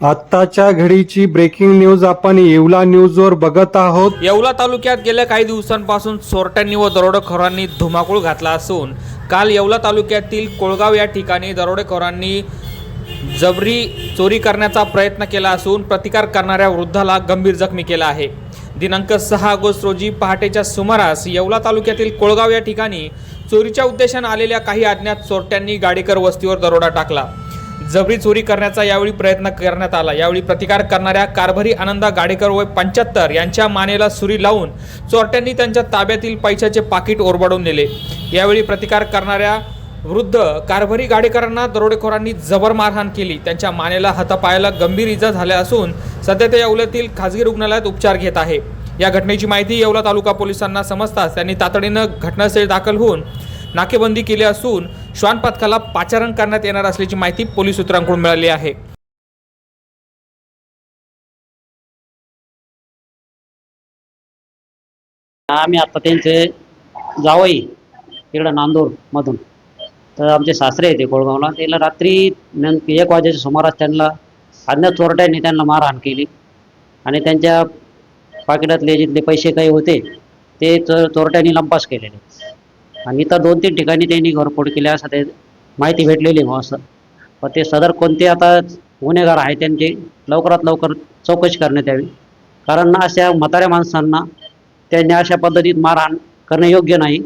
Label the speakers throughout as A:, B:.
A: आत्ताच्या घडीची breaking news आपण येवला न्यूजवर बघत आहोत.
B: येवला तालुक्यात गेल्या काही दिवसांपासून चोरट्यांनी व दरोडेखोरांनी धुमाकूळ घातला असून काल येवला तालुक्यातील कोळगाव या ठिकाणी दरोडेखोरांनी जबरी चोरी करण्याचा प्रयत्न केला असून प्रतिकार करणाऱ्या वृद्धाला गंभीर जखमी केला आहे. दिनांक सहा ऑगस्ट रोजी पहाटेच्या सुमारास येवला तालुक्यातील कोळगाव या ठिकाणी चोरीच्या उद्देशाने आलेल्या काही अज्ञात चोरट्यांनी गाडीकर वस्तीवर दरोडा टाकला. जबरी चोरी करण्याचा यावेळी प्रयत्न करण्यात आला. यावेळी प्रतिकार करणाऱ्या कारभारी आनंदा गाडेकर वय पंच्याहत्तर यांच्या मानेला सुरी लावून चोरट्यांनी त्यांच्या ताब्यातील पैशाचे पाकिट ओरबाडून नेले. यावेळी प्रतिकार करणाऱ्या वृद्ध कारभारी गाडेकरांना दरोडेखोरांनी जबर मारहाण केली. त्यांच्या मानेला हातापायाला गंभीर इजा झाल्या असून सध्या ते येवल्यातील खाजगी रुग्णालयात उपचार घेत आहे. या घटनेची माहिती येवला तालुका पोलिसांना समजताच त्यांनी तातडीनं घटनास्थळी दाखल होऊन नाकेबंदी केली असून श्वान पथकाला पाचारण करण्यात येणार असल्याची माहिती पोलीस सूत्रांकडून मिळाली आहे.
C: आम्ही आता त्यांचे जावई तिकडं नांदूर मधून. तर आमचे सासरे येते कोळगावला. त्याला रात्री एक वाजेच्या सुमारास त्यांना अज्ञात चोरट्यांनी त्यांना मारहाण केली. आणि त्यांच्या पाकिटातले जिथले पैसे काही होते ते चोरट्यांनी लंपास केलेले. आणि इतर दोन तीन ठिकाणी त्यांनी घरफोड केली असं ते माहिती भेटलेली मग असं. पण ते सदर कोणते आता गुन्हेगार आहे त्यांची लवकरात लवकर चौकशी करण्यात यावी. कारण अशा म्हाताऱ्या माणसांना त्यांनी अशा पद्धतीत मारहाण करणं योग्य नाही.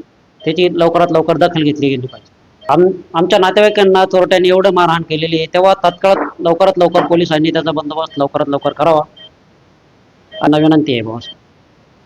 C: त्याची लवकरात लवकर दखल घेतली गेली पाहिजे. आम आमच्या नातेवाईकांना चोरट्यांनी एवढं मारहाण केलेली आहे तेव्हा तात्काळ लवकरात लवकर पोलिसांनी त्याचा बंदोबस्त लवकरात लवकर करावा. आणि विनंती आहे भाऊ.